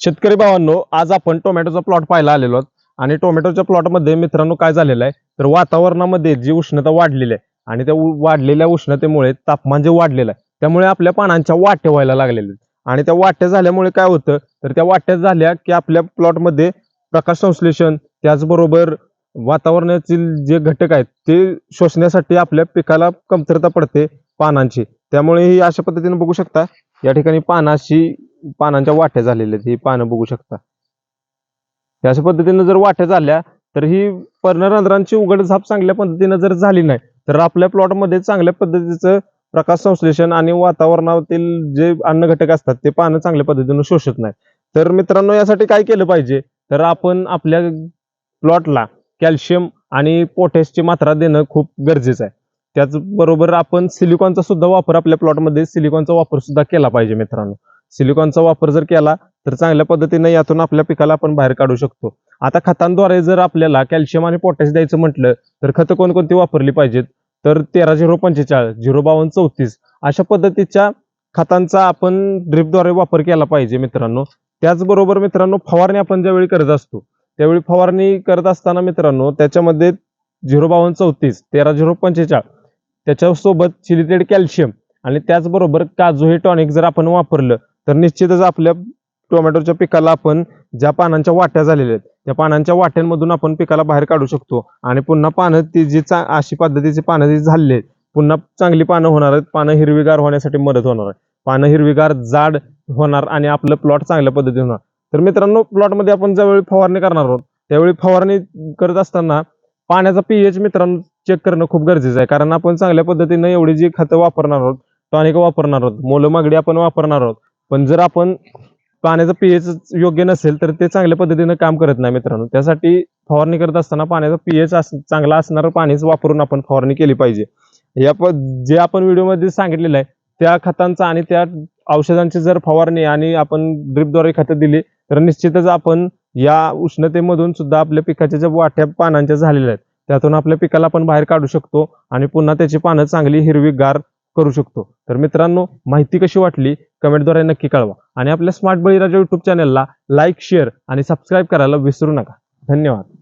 शेतकरी भावांनो आज आपण टोमॅटोचा प्लॉट पाहायला आलेलो आहोत. आणि टोमॅटोच्या प्लॉटमध्ये मित्रांनो काय झालेलं आहे? तर वातावरणामध्ये जी उष्णता वाढलेली आहे आणि त्या वाढलेल्या उष्णतेमुळे तापमान जे वाढलेलं आहे त्यामुळे आपल्या पानांच्या वाट्या व्हायला लागलेल्या आहेत. आणि त्या वाट्या झाल्यामुळे काय होतं? तर त्या वाट्या झाल्या की आपल्या प्लॉटमध्ये प्रकाश संश्लेषण त्याचबरोबर वातावरणातील जे घटक आहेत ते शोषण्यासाठी आपल्या पिकाला कमतरता पडते पानांची. त्यामुळे ही अशा पद्धतीने बघू शकता. या ठिकाणी पानाशी पानांच्या वाट्या झालेल्या आहेत ही पानं बघू शकता. अशा पद्धतीनं जर वाट्या झाल्या तर ही पर्णरंध्रांची उघड झाप चांगल्या पद्धतीनं जर झाली नाही तर आपल्या प्लॉटमध्ये चांगल्या पद्धतीचं प्रकाश संश्लेषण आणि वातावरणातील जे अन्न घटक असतात ते पानं चांगल्या पद्धतीने शोषत नाही तर मित्रांनो यासाठी काय केलं पाहिजे? तर आपण आपल्या प्लॉटला कॅल्शियम आणि पोटॅशची मात्रा देणं खूप गरजेचं आहे. त्याचबरोबर आपण सिलिकॉनचा सुद्धा वापर आपल्या प्लॉटमध्ये सिलिकॉनचा वापर सुद्धा केला पाहिजे मित्रांनो. सिलिकॉनचा वापर जर केला तर चांगल्या पद्धतीने यातून आपल्या पिकाला आपण बाहेर काढू शकतो. आता खतांद्वारे जर आपल्याला कॅल्शियम आणि पोटॅश द्यायचं म्हटलं तर खतं कोणकोणती वापरली पाहिजेत? तर तेरा झिरो पंचेचाळीस झिरो बावन्न चौतीस अशा पद्धतीच्या खतांचा आपण ड्रिपद्वारे वापर केला पाहिजे मित्रांनो. त्याचबरोबर मित्रांनो फवारणी आपण ज्यावेळी करत असतो त्यावेळी फवारणी करत असताना मित्रांनो त्याच्यामध्ये झिरो बावन्न चौतीस तेरा झिरो पंचेचाळीस त्याच्यासोबत चिलिटेड कॅल्शियम आणि त्याचबरोबर काजू हे टॉनिक जर आपण वापरलं तर निश्चितच आपल्या टोमॅटोच्या पिकाला आपण ज्या पानांच्या वाट्या झालेल्या आहेत त्या पानांच्या वाट्यांमधून आपण पिकाला बाहेर काढू शकतो. आणि पुन्हा पानं ती जी चा अशी पद्धतीची पानं जी झालेली आहेत पुन्हा चांगली पानं होणार आहेत. पानं हिरवीगार होण्यासाठी मदत होणार आहे. पानं हिरवीगार जाड होणार आणि आपलं प्लॉट चांगल्या पद्धतीने होणार. तर मित्रांनो प्लॉटमध्ये आपण ज्यावेळी फवारणी करणार आहोत त्यावेळी फवारणी करत असताना पाण्याचा पीएच मित्रांनो चेक करणं खूप गरजेचं आहे. कारण आपण चांगल्या पद्धतीनं एवढी जी खतं वापरणार आहोत टॉनिक वापरणार आहोत मोलमागडी आपण वापरणार आहोत. पण जर आपण पाण्याचं पीएच योग्य नसेल तर ते चांगल्या पद्धतीनं काम करत नाही मित्रांनो. त्यासाठी फवारणी करत असताना पाण्याचा पीएच चांगला असणारं पाणीच वापरून आपण फवारणी केली पाहिजे. या प जे आपण व्हिडिओमध्ये सांगितलेलं आहे त्या खतांचा आणि त्या औषधांची जर फवारणी आणि आपण ड्रिपद्वारे खतं दिली तर निश्चितच आपण या उष्णतेमधून सुद्धा आपल्या पिकाच्या ज्या वाट्या पानांच्या झालेल्या आहेत त्यातून आपल्या पिकाला आपण बाहेर काढू शकतो आणि पुन्हा त्याची पानं चांगली हिरवीगार करू शकतो. तर मित्रांनो माहिती कशी वाटली? कमेंटद्वारे नक्की कळवा. आणि आपल्या स्मार्ट बळीराजा युट्यूब चॅनलला लाईक शेअर आणि सबस्क्राईब करायला विसरू नका. धन्यवाद.